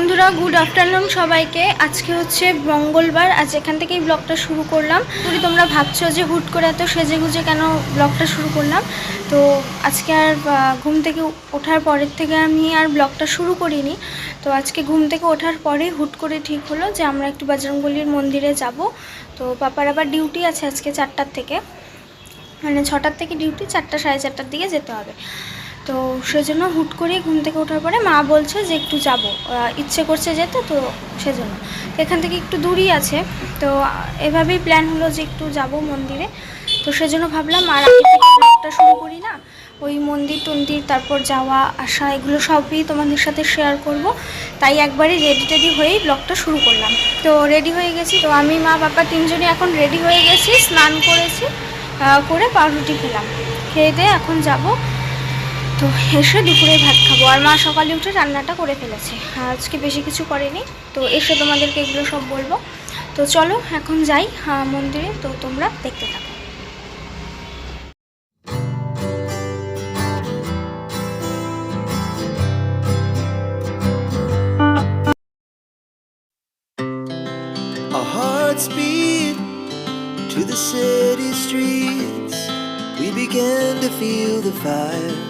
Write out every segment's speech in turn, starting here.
বন্ধুরা good afternoon সবাইকে। আজকে হচ্ছে মঙ্গলবার, আজ এখান থেকেই ব্লগটা শুরু করলাম। যদি তোমরা ভাবছ যে হুট করে এত সেজে গুজে কেন ব্লগটা শুরু করলাম? তো আজকে আর ঘুম থেকে ওঠার পরের থেকে আমি আর ব্লগটা শুরু করিনি। তো আজকে ঘুম থেকে ওঠার পরেই হুট করে ঠিক হলো যে আমরা একটু বজরংবলির মন্দিরে যাব। তো পাপার আবার ডিউটি আছে আজকে চারটার থেকে। মানে ছটার থেকে ডিউটি চারটা সাড়ে চারটার দিকে যেতে হবে। তো সেজন্য হুট করে ঘুম থেকে ওঠার পরে মা বলছে যে একটু যাব। ইচ্ছে করছে যেতে, তো সেজন্য। এখান থেকে একটু দূরই আছে। তো এভাবেই প্ল্যান হলো যে একটু যাব মন্দিরে। তো সেজন্য ভাবলাম, আর ব্লগটা শুরু করি না। ওই মন্দির টন্দির, তারপর যাওয়া, আসা, এগুলো সবই তোমাদের সাথে শেয়ার করব। তাই একবারই রেডি টেডি হয়েই ব্লগটা শুরু করলাম। তো রেডি হয়ে গেছি। তো আমি, মা, বাবা তিনজনই এখন রেডি হয়ে গেছি, স্নান করেছি করে পাউরুটি খেলাম। খেয়ে দিয়ে এখন যাব। তো এসে দুপুরে ভাত খাব। আর মা সকালে উঠে রান্নাটা করে ফেলেছে। আজকে বেশি কিছু করেনি। তো এসে তোমাদেরকে এগুলো সব বলব। তো চলো, এখন যাই। মন্দিরে। তো তোমরা দেখতে থাকো। Beat to the city streets. We began to feel the fire.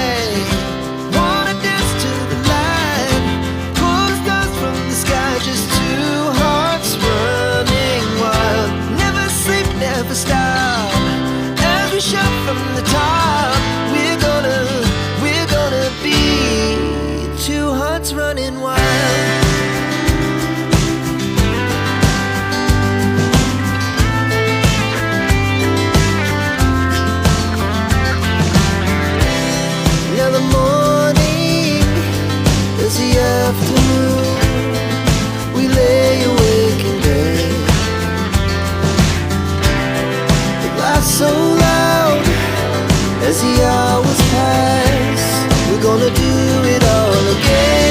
gonna do it all again.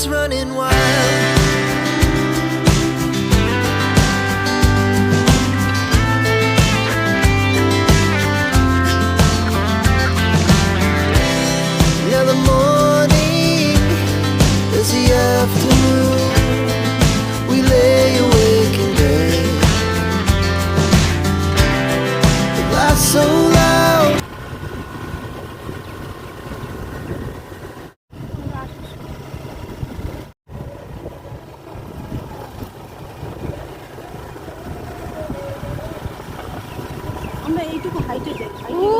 hearts running wild. Now the morning is the afternoon. Oh.